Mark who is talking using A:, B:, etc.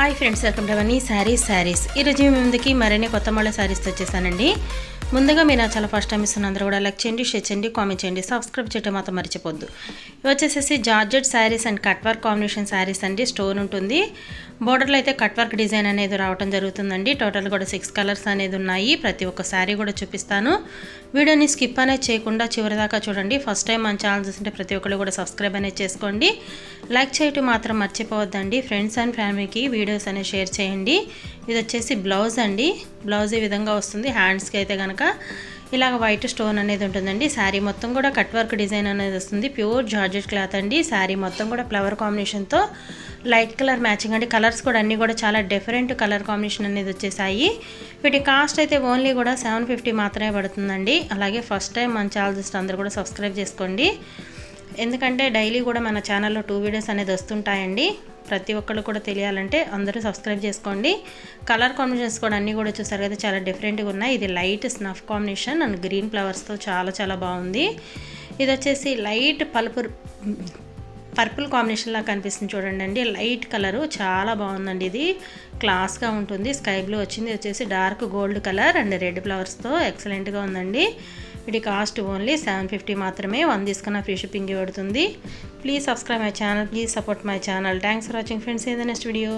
A: Hi friends welcome to అవన్నీ శారీస్ శారీస్ ఈరోజు మీ ముందుకి మరిన్ని కొత్త మళ్ళీ శారీస్ వచ్చేసానండి. ముందుగా మీరు నా చాలా ఫస్ట్ టైం ఇస్తున్న అందరూ కూడా లైక్ చేయండి షేర్ చేయండి కామెంట్ చేయండి. సబ్స్క్రైబ్ చేయడం మాత్రం మర్చిపోద్దు. ఇవి వచ్చేసేసి georgette sarees and cut work combination sarees అండి. స్టోన్ ఉంటుంది. బోర్డర్లో అయితే కట్ వర్క్ డిజైన్ అనేది రావడం జరుగుతుందండి. టోటల్ కూడా సిక్స్ కలర్స్ అనేది ఉన్నాయి. ప్రతి ఒక్క శారీ కూడా చూపిస్తాను. వీడియోని స్కిప్ అనేది చేయకుండా చివరి దాకా చూడండి. ఫస్ట్ టైం మన ఛానల్ చూస్తుంటే ప్రతి ఒక్కరు కూడా సబ్స్క్రైబ్ అనేది చేసుకోండి. లైక్ చేయటం మాత్రం మర్చిపోవద్దండి. ఫ్రెండ్స్ అండ్ ఫ్యామిలీకి వీడియోస్ అనేది షేర్ చేయండి. ఇది వచ్చేసి బ్లౌజ్ అండి. బ్లౌజ్ ఈ విధంగా వస్తుంది. హ్యాండ్స్కి అయితే కనుక ఇలాగ వైట్ స్టోన్ అనేది ఉంటుందండి. శారీ మొత్తం కూడా కట్ వర్క్ డిజైన్ అనేది వస్తుంది. ప్యూర్ జార్జెట్ క్లాత్ అండి. శారీ మొత్తం కూడా ఫ్లవర్ కాంబినేషన్తో లైట్ కలర్ మ్యాచింగ్ అండి. కలర్స్ కూడా అన్నీ కూడా చాలా డిఫరెంట్ కలర్ కాంబినేషన్ అనేది వచ్చేసాయి. వీటి కాస్ట్ అయితే ఓన్లీ కూడా సెవెన్ ఫిఫ్టీ మాత్రమే పడుతుందండి. అలాగే ఫస్ట్ టైం మన ఛానల్ చూస్తే అందరూ కూడా సబ్స్క్రైబ్ చేసుకోండి. ఎందుకంటే డైలీ కూడా మన ఛానల్లో టూ వీడియోస్ అనేది వస్తుంటాయండి. ప్రతి ఒక్కళ్ళు కూడా తెలియాలంటే అందరూ సబ్స్క్రైబ్ చేసుకోండి. కలర్ కాంబినేషన్స్ కూడా అన్నీ కూడా చూసారు కదా చాలా డిఫరెంట్గా ఉన్నాయి. ఇది light snuff combination and green ఫ్లవర్స్తో చాలా చాలా బాగుంది. ఇది వచ్చేసి లైట్ పలుపు పర్పుల్ కాంబినేషన్లా కనిపిస్తుంది చూడండి అండి. లైట్ కలరు చాలా బాగుందండి ఇది. క్లాస్గా ఉంటుంది. స్కై బ్లూ వచ్చింది. వచ్చేసి dark gold colour and red ఫ్లవర్స్తో ఎక్సలెంట్గా ఉందండి. వీటి కాస్ట్ ఓన్లీ సెవెన్ ఫిఫ్టీ మాత్రమే. వన్ తీసుకున్న ఫ్రీ షిప్పింగ్ పడుతుంది please subscribe my channel please support my channel thanks for watching friends in the next video